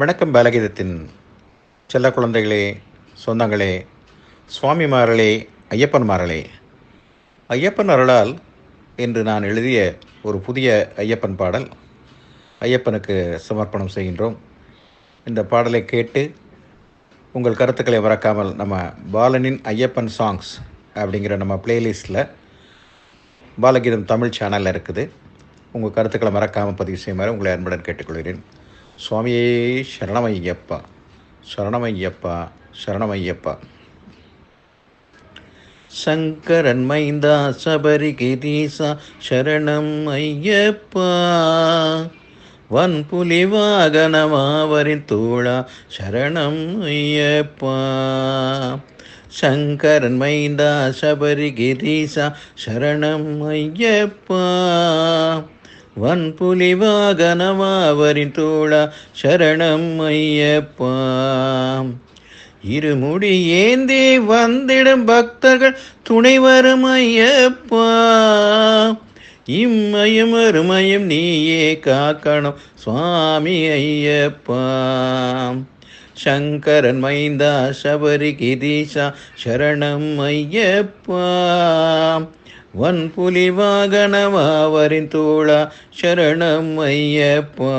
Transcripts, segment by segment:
வணக்கம் பாலகீதத்தின் செல்ல குழந்தைகளே சொந்தங்களே சுவாமிமார்களே ஐயப்பன்மார்களே. ஐயப்பன் அருளால் என்று நான் எழுதிய ஒரு புதிய ஐயப்பன் பாடல். ஐயப்பனுக்கு சமர்ப்பணம் செய்கின்றோம். இந்த பாடலை கேட்டு உங்கள் கருத்துக்களை மறக்காமல் நம்ம பாலனின் ஐயப்பன் சாங்ஸ் அப்படிங்கிற நம்ம பிளேலிஸ்ட்டில் பாலகீதம் தமிழ் சேனலில் இருக்குது. உங்கள் கருத்துக்களை மறக்காமல் பதிவு செய்யுமாறு உங்களை அன்புடன் கேட்டுக்கொள்கிறேன். சுவாமியே சரணமையப்பா. சரணமையப்பா சரணமையப்பா. சங்கரன் மைந்தா சபரி கிரீசா சரணம் ஐயப்பா. வன்புலி வாகனமாவரின் தோழா சரணம் ஐயப்பா. சங்கரன் மைந்தா சபரி கிரீசா சரணம் ஐயப்பா. வன்புலி வாகனமாவரின் தோழா சரணம் ஐயப்பா. இருமுடி ஏந்தி வந்திடும் பக்தர்கள் துணை வரும் ஐயப்பா. இம்மையும் அருமையும் நீயே காக்கணும் சுவாமி ஐயப்பா. சங்கரன் மைந்தா சபரி கிதீஷா சரணம் ஐயப்பா. வன்புலி வாகனமாவரின் தோழா சரணம் ஐயப்பா.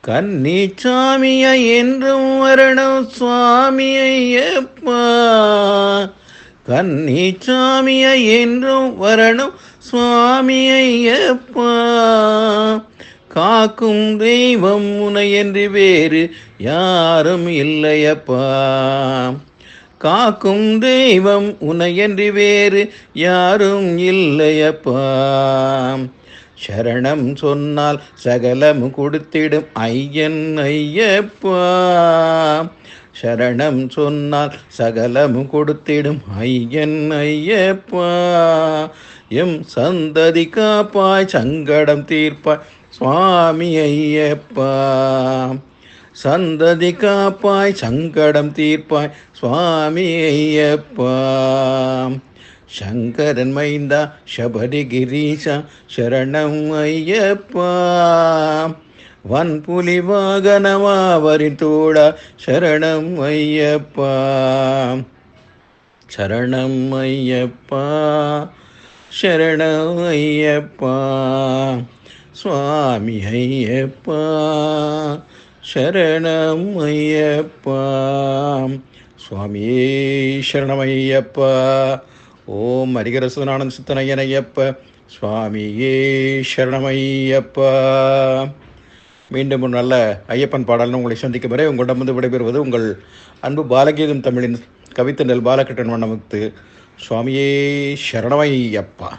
கன்னி என்றும் வரணும் சுவாமி ஐயப்பா. கன்னி என்றும் வரணும் சுவாமி ஐயப்பா. காக்கும் தெய்வம் உனையன்றி வேறு யாரும் இல்லையப்பா. காக்கும் தெய்வம் உனையன்றி வேறு யாரும் இல்லையப்பா. சரணம் சொன்னால் சகலம் கொடுத்திடும் ஐயன் ஐயப்பா. சரணம் சொன்னால் சகலம் கொடுத்திடும் ஐயன் ஐயப்பா. எம் சந்ததி காப்பாய் சங்கடம் தீர்ப்பாய் சுவாமி ஐயப்பா. சந்ததி காப்பாய் சங்கடம் தீர்ப்பாய் சுவாமி ஐயப்பா. சங்கரன் மைந்தா சபரி கிரீஷா சரணம் ஐயப்பா. வன்புலி வாகனமாவரின் தோழா சரணம் ஐயப்பா. சரணம் ஐயப்பா சரணம் ஐயப்பா. சுவாமி ஐயப்பா. சரணம் ஐயப்பா சுவாமியே சரணம் ஐயப்பா ஓம் ஹரிகரசுதனானந்த சித்தனையன் ஐயப்ப சுவாமியே சரணமையப்பா. மீண்டும் ஒரு நல்ல ஐயப்பன் பாடல்னு உங்களை சந்திக்கும் வரை உங்களிடம் வந்து விடைபெறுவது உங்கள் அன்பு பாலகீதம் தமிழின் கவித்தண்டல் பாலகிருஷ்ணன் வண்ணமுத்து. சுவாமியே சரணமையப்பா.